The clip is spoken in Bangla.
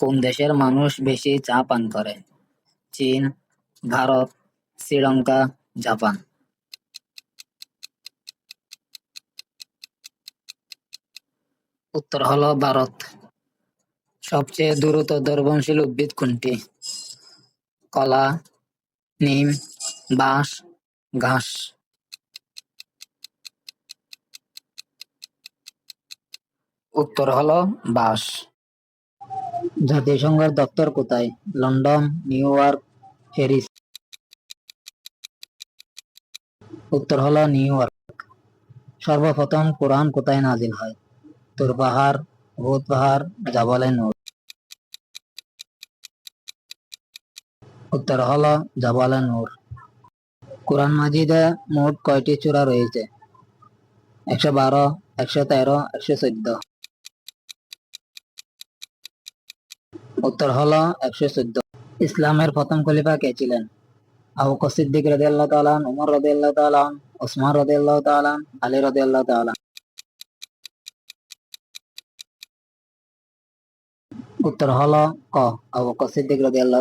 কোন দেশের মানুষ বেশি চা পান করে? চীন, ভারত, শ্রীলঙ্কা, জাপান। উত্তর হলো ভারত। সবচেয়ে দ্রুত দ্রবণশীল উদ্ভিদ কোনটি? কলা, নিম, বাঁশ, ঘাস। উত্তর হলো বাঁশ। জাতিসংঘের দপ্তর কোথায়? London, New York, Paris. উত্তর হলো নিউ ইয়র্ক। সর্বপ্রথম কোরআন কোথায় নাজিল হয়? তুর পাহাড়, ভূত পাহাড়, জাবালে নূর। উত্তর হলো জাবালে নূর। কোরআন মাজিদে মোট কয়টি চূড়া রয়েছে? একশো বারো, একশো তেরো, একশো চোদ্দ। উত্তর হলো একশো চোদ্দ। ইসলামের প্রথম খলিফা কে ছিলেন? আবু কসিদ্দিক রদি আল্লাহ তালান উমর রদি আল্লাহ তালান ওসমান রদি আল্লাহ তালান আলী রদি আল্লাহ তালান উত্তর হলো ক, আবু কসিদ্দিক রদি আল্লাহ